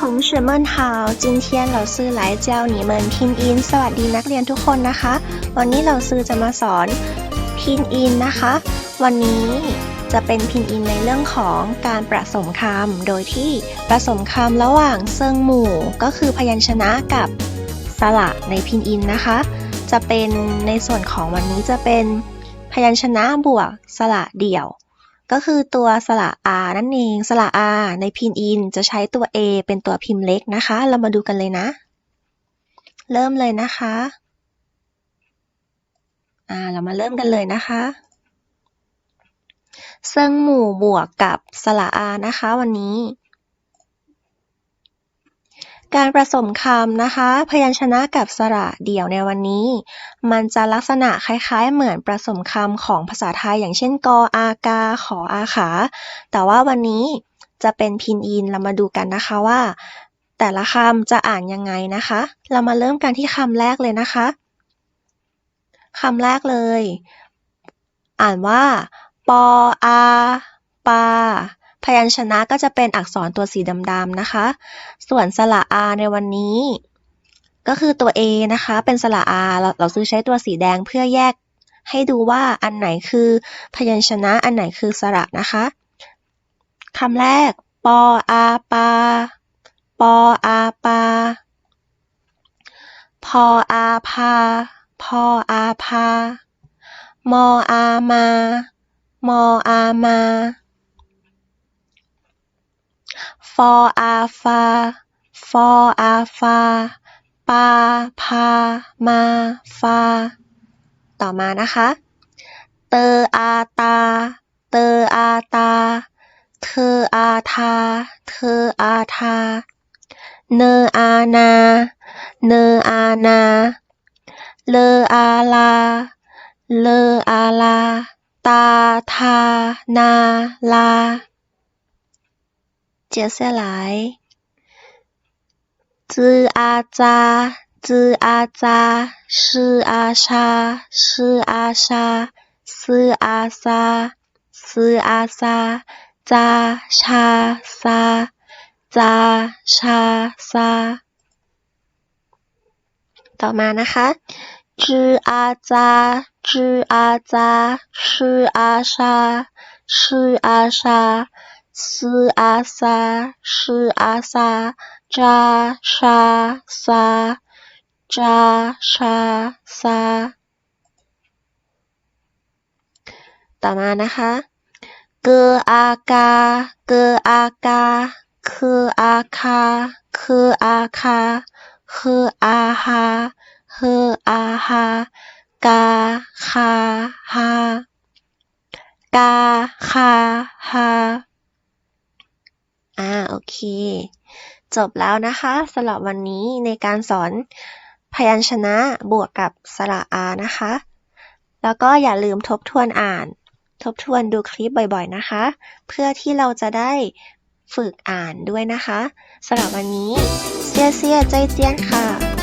同学们好，今天老师来教你们拼音สวัสดีนักเรียนทุกคนนะคะ วันนี้เราซื้อจะมาสอนพินอินนะคะ วันนี้จะเป็นพินอินในเรื่องของการประสมคำ โดยที่ประสมคำระหว่างเซิงหมู่ ก็คือพยัญชนะกับสระในพินอินนะคะ จะเป็นในส่วนของวันนี้จะเป็นพยัญชนะบวกสระเดี่ยว ก็คือตัวสระ R นั่นเอง สระ R ในพินอินจะใช้ตัว A เป็นตัวพิมพ์เล็กนะคะ เรามาดูกันเลยนะ เริ่มเลยนะคะอ่าเรามาเริ่มกันเลยนะคะเซิงหมู่บวกกับสระ R นะคะวันนี้ การผสมคำนะคะ พยัญชนะกับสระเดี่ยวในวันนี้ มันจะลักษณะคล้ายๆ เหมือนผสมคำของภาษาไทย อย่างเช่น กออากา ขออาขา แต่ว่าวันนี้จะเป็นพินอินเรามาดูกันนะคะว่า แต่ละคำจะอ่านยังไงนะคะ เรามาเริ่มกันที่คำแรกเลยนะคะคำแรกเลย อ่านว่า ปออาปา พยัญชนะก็จะเป็นอักษรตัวสีดำๆนะคะ ส่วนสระอาในวันนี้ ก็คือตัว A นะคะ เป็นสระอาเราเราซื้อใช้ตัวสีแดงเพื่อแยกให้ดูว่าอันไหนคือพยัญชนะอันไหนคือสระนะคะคำแรก ปออาปา ปออาปา พออาพา พออาพา มออามา มออามา ฟออาฟา ฟออาฟา ปา พา มา ฟา ต่อมานะคะ เตออาตา เตออาตา เธออาทา เธออาทา เนออานา เนออานา เลออาลา เลออาลา ตาทา นาลา 接下来，z啊扎，z啊扎，是啊沙，是啊沙，是啊沙，是啊沙，扎沙沙，扎沙沙。ต่อมานะคะ z 啊扎，z 啊扎，是啊沙，是啊沙。 是啊沙，是啊沙，扎沙沙，扎沙沙。ต่อมานะคะ เกออากา เกออากา คืออาคา คืออาคา คืออาฮา คืออาฮา กา คา ฮา กา คา ฮา อ่าโอเค จบแล้วนะคะสำหรับวันนี้ในการสอนพยัญชนะบวกกับสระอานะคะ แล้วก็อย่าลืมทบทวนอ่าน ทบทวนดูคลิปบ่อยๆนะคะ เพื่อที่เราจะได้ฝึกอ่านด้วยนะคะสำหรับวันนี้เซียเซียใจเจียนค่ะ